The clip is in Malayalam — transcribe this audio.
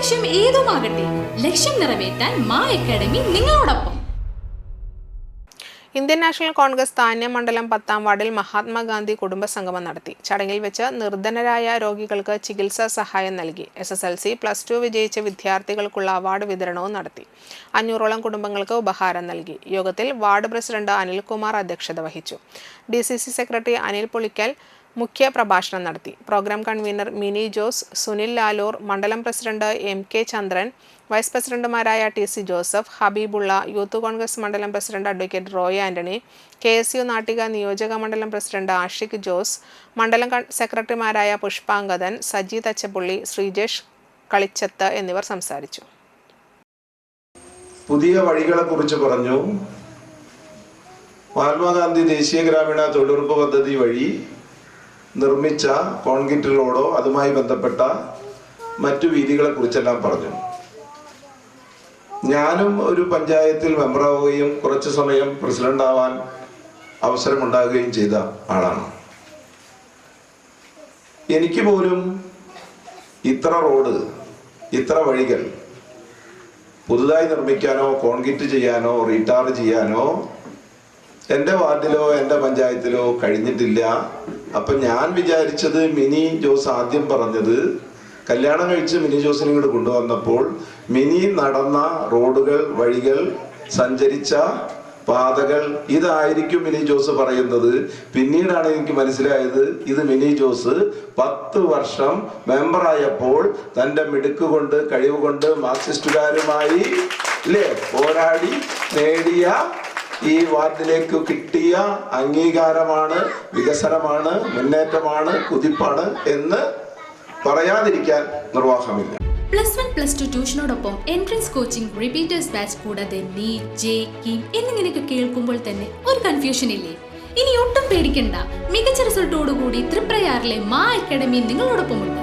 ലക്ഷ്യം ഏതുമാകട്ടെ ലക്ഷ്യം നിറവേറ്റാൻ മാ അക്കാഡമി നിങ്ങളോടൊപ്പം. ഇന്ത്യൻ നാഷണൽ കോൺഗ്രസ് താന്യ മണ്ഡലം പത്താം വാർഡിൽ മഹാത്മാഗാന്ധി കുടുംബ സംഗമം നടത്തി. ചടങ്ങിൽ വെച്ച് നിർധനരായ രോഗികൾക്ക് ചികിത്സാ സഹായം നൽകി. S S L C plus two വിജയിച്ച വിദ്യാർത്ഥികൾക്കുള്ള അവാർഡ് വിതരണവും നടത്തി. അഞ്ഞൂറോളം കുടുംബങ്ങൾക്ക് ഉപഹാരം നൽകി. യോഗത്തിൽ വാർഡ് പ്രസിഡന്റ് അനിൽകുമാർ അധ്യക്ഷത വഹിച്ചു. D C C secretary Anil Pulikkal മുഖ്യ പ്രഭാഷണം നടത്തി. പ്രോഗ്രാം കൺവീനർ മിനി ജോസ് സുനിൽ ലാലൂർ മണ്ഡലം president M K Chandran vice പ്രസിഡന്റുമാരായ T C Joseph Habibulla youth Congress മണ്ഡലം president advocate Roy Antony K S U Nattika നിയോജക മണ്ഡലം പ്രസിഡന്റ് ആഷിഖ് ജോസ് മണ്ഡലം സെക്രട്ടറിമാരായ പുഷ്പാങ്കദൻ സജി തച്ചപ്പുള്ളി ശ്രീജേഷ് കളിച്ചത്ത് എന്നിവർ സംസാരിച്ചു. പുതിയ വഴികളെ കുറിച്ച് പറഞ്ഞു. മഹാത്മാഗാന്ധി ദേശീയ ഗ്രാമീണ തൊഴിലുറപ്പ് പദ്ധതി വഴി നിർമ്മിച്ച കോൺക്രീറ്റ് റോഡോ അതുമായി ബന്ധപ്പെട്ട മറ്റു വീതികളെ കുറിച്ചെല്ലാം പറഞ്ഞു. ഞാനും ഒരു പഞ്ചായത്തിൽ മെമ്പറാവുകയും കുറച്ചു സമയം പ്രസിഡന്റ് ആവാൻ അവസരമുണ്ടാകുകയും ചെയ്ത ആളാണ്. എനിക്ക് പോലും ഇത്ര റോഡ് ഇത്ര വഴികൾ പുതുതായി നിർമ്മിക്കാനോ കോൺക്രീറ്റ് ചെയ്യാനോ റീടാർ ചെയ്യാനോ എന്റെ വാർഡിലോ എന്റെ പഞ്ചായത്തിലോ കഴിഞ്ഞിട്ടില്ല. അപ്പം ഞാൻ വിചാരിച്ചത് മിനി ജോസ് ആദ്യം പറഞ്ഞത് കല്യാണം കഴിച്ച് മിനി ജോസിനെ ഇങ്ങോട്ട് കൊണ്ടുവന്നപ്പോൾ മിനി നടന്ന റോഡുകൾ വഴികൾ സഞ്ചരിച്ച പാതകൾ ഇതായിരിക്കും മിനി ജോസ് പറയുന്നത്. പിന്നീടാണ് എനിക്ക് മനസ്സിലായത് ഇത് മിനി ജോസ് പത്ത് വർഷം മെമ്പറായപ്പോൾ തന്റെ മിടുക്ക് കൊണ്ട് കഴിവ് കൊണ്ട് മാർക്സിസ്റ്റുകാരുമായി ഇല്ലേ പോരാടി നേടിയ ഈ വാർഡിലേക്ക് കിട്ടിയ അംഗീകാരമാണ് വികസനമാണ് മുന്നേറ്റമാണ് കുതിപ്പാണ് എന്ന് പറയാതിരിക്കാൻ നിർവാഹമില്ല. പ്ലസ് വൺ പ്ലസ് ടു ട്യൂഷനോടൊപ്പം എൻട്രൻസ് കോച്ചിങ് റിപ്പീറ്റേഴ്സ് ബാച്ച് കൂടാതെ നീറ്റ് ജെ കീം എന്നിങ്ങനെയൊക്കെ കേൾക്കുമ്പോൾ തന്നെ ഒരു കൺഫ്യൂഷൻ ഇല്ലേ? ഇനി ഒട്ടും പേടിക്കണ്ട. മികച്ച റിസൾട്ടോടുകൂടി ത്രിപ്രയാറിലെ മാ അക്കാഡമി നിങ്ങളോടൊപ്പമുണ്ട്.